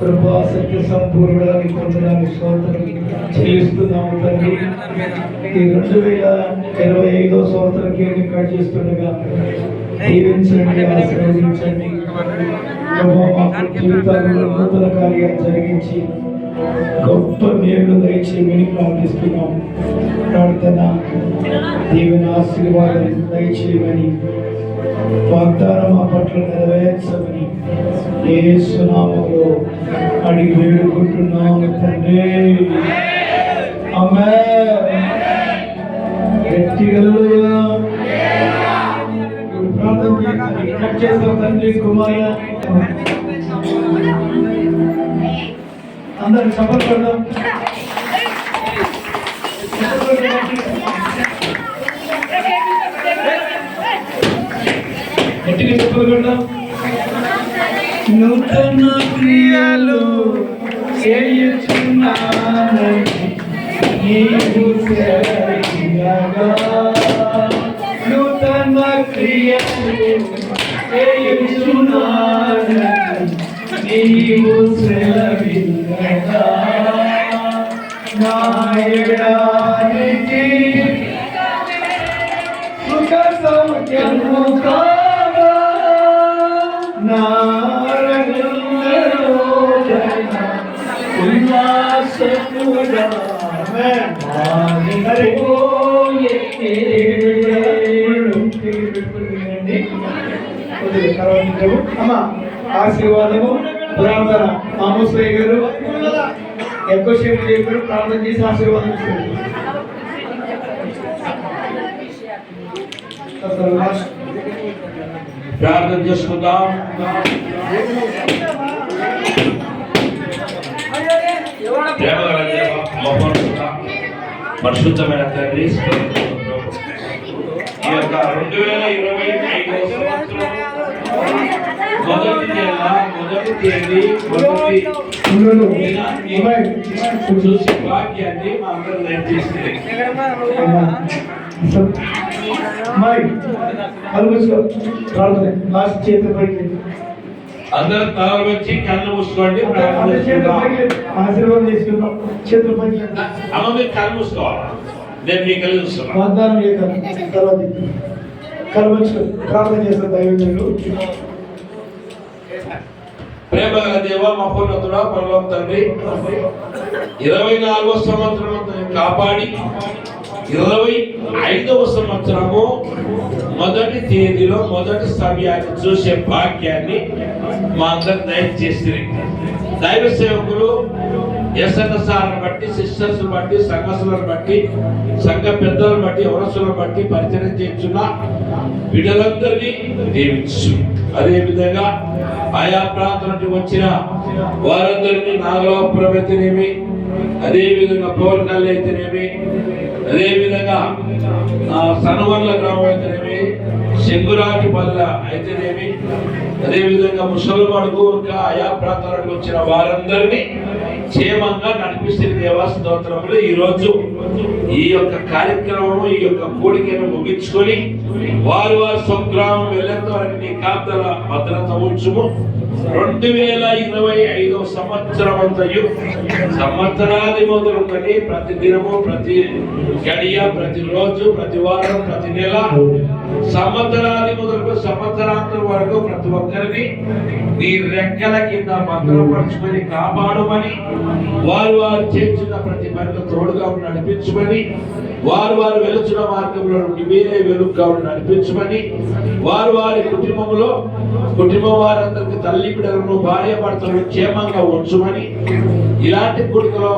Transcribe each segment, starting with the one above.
కృపా సత్య సంపూర్ణానికి పొందడానికి స్తోత్రం చెల్లిస్తున్నాము తండ్రి. ఈ రెండు వేల ఇరవై ఐదో సంవత్సరం కేక్ చేస్తుండగా దీవించండి ఆశీర్వదించండి. ప్రభా మా నూతన కార్యాలు జరిగించి గొప్ప మేలు దయచేయమని ప్రార్థిస్తున్నాం. ప్రార్థన దీవెన ఆశీర్వాదం దయచేయమని వాగ్దానం మా పట్ల నెరవేర్చమని ఏసునామములో అడిగి వేడుకుంటున్నాము తండ్రి. అమ్మే ప్రార్థన చేస్తాం తండ్రి కుమార అందరు చప్పట్లు కొడదాం గట్టిగా కొడదాం. నూతన క్రియలు చేయుచున్నాను. నీవు నూతన క్రియలు చేయుచున్నాను. నీవు సెలవియ్యగా. నా సుఖ సౌఖ్యము కాగా నారగంగలో ఉల్లాసముగా మారిపోయే అమ్మా ఆశీర్వాదము ప్రార్థన మామూసయ్య గారు ఎక్కువసేపు చేయకుండా ప్రార్థన చేసి ఆశీర్వాదం ఇస్తుంది అసలు లాస్ట్. ప్రార్థన చేసుకుందాం. ప్రేమ గల దేవ, మహోన్నత, పరిశుద్ధమైన తండ్రి ఈ యొక్క రెండు వేల ఇరవై ఐదవ సంవత్సరం మొదటి నెల మొదటి తేదీ మొదటి చూసి వాక్యాన్ని మా అందరూ లాస్ట్ పైకి తలలు వచ్చి కళ్ళు మూసుకోండి చేసుకుందాం. ఆశీర్వాదం తీసుకుందాం చేతుల పైకి అమ్మ మీరు కళ్ళు మూసుకోవాలి? నేను మీకు కలిగి చూస్తున్నాను వాగ్దానం చేయగలం తర్వాత కలవచ్చు ప్రార్థన చేస్తారు దైవజనులు. ప్రేమ గల దేవ మహోన్నతుడ పరలోక తండ్రి. ఇరవై నాలుగో సంవత్సరం కాపాడి ఇరవై ఐదవ సంవత్సరము మొదటి తేదీలో మొదటి సమయాన్ని చూసే భాగ్యాన్ని మా అందరు దయచేసి దైవ సేవకులు ఎస్ఎన్ఎస్ఆర్ బట్టి సిస్టర్స్ బట్టి సంఘసులను బట్టి సంఘ పెద్దలను బట్టి వరసులను బట్టి పరిచయం చేస్తున్న బిడ్డలందరినీ నియమించు. అదే విధంగా ఆయా ప్రాంతం నుండి వచ్చిన వారందరినీ నాగలాపురం అయితేనేమి అదే విధంగా పౌర్ణాలు అయితేనేమి అదే విధంగా సనవర్ల గ్రామం అయితేనేమి శంకురాటిపల్ల అయితేనేమి అదే విధంగా ముసలిమడుగు ఇంకా ఆయా ప్రాంతాల నుండి వచ్చిన వారందరినీ క్షేమంగా నడిపిస్తున్న దేవా స్తోత్రములు ఈ రోజు ఈ యొక్క కార్యక్రమం ఈ యొక్క కోడికను ముగించుకొని వారు వారి స్వగ్రామం వెళ్ళేంత వరకు నీ కాపుదల భద్రత ఉంచుము. రెండు వేల ఇరవై ఐదవ సంవత్సరం అంతయు సంవత్సరాది మొదలుకొని ప్రతి దినము ప్రతి గడియ ప్రతి రోజు ప్రతి వారం ప్రతి నెల సంవత్సరాది మొదలుకు సంవత్సరాంతం వరకు ప్రతి ఒక్కరిని నీ రెక్కల కింద భద్రపరుచుకొని కాపాడమని వారు వారు చేర్చిన ప్రతి పనిలో తోడుగా ఉన్న నడిపించమని వారు వారు వెలుచున్న మార్గంలో నుండి మీరే వెలుగుగా ఉండి నడిపించమని వారు వారి కుటుంబంలో కుటుంబం వారందరికి తల్లి బిడ్డలను భార్య భర్తలను క్షేమంగా ఉంచుమని ఇలాంటి గుడికలో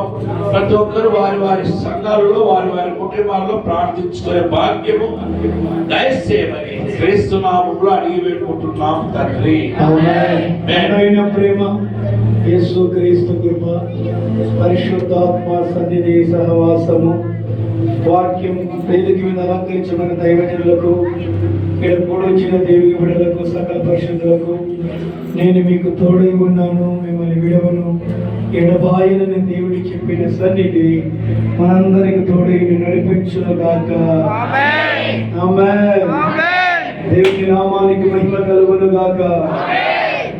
ప్రతి ఒక్కరు వారి వారి సంఘాలలో వారి వారి కుటుంబాల్లో ప్రార్థించుకునే భాగ్యము దయచేయమని క్రీస్తునామంలో అడిగి వేడుకుంటున్నాం తండ్రి. ప్రేమ యేసు క్రీస్తు కృప పరిశుద్ధాత్మ సన్నిధి సహవాసము వాక్యం వేదిక మీద అలంకరించబడిన దైవజనులకు ఇక్కడ కూడొచ్చిన దేవుని బిడలకు సకల పరిశుద్ధులకు నేను మీకు తోడై ఉన్నాను మిమ్మల్ని విడవను. ఎడబాయనని దేవుడి చెప్పిన సన్నిధి మనందరికి తోడై నడిపించును గాక. దేవుని నామానికి మహిమ కలుగును గాక.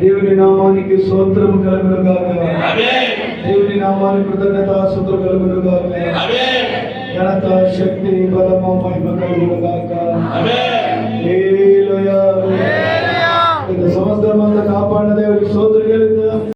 దేవుని నామానికి స్తోత్రము కలుగును గాక. నామానికి కృతజ్ఞత సుతులు ஞானத்தா சக்தி பலமோ மகிமகள் உலகாக்க இந்த சமஸ்தரமாக காப்பான தேவருக்கு சோதரிகளுக்கு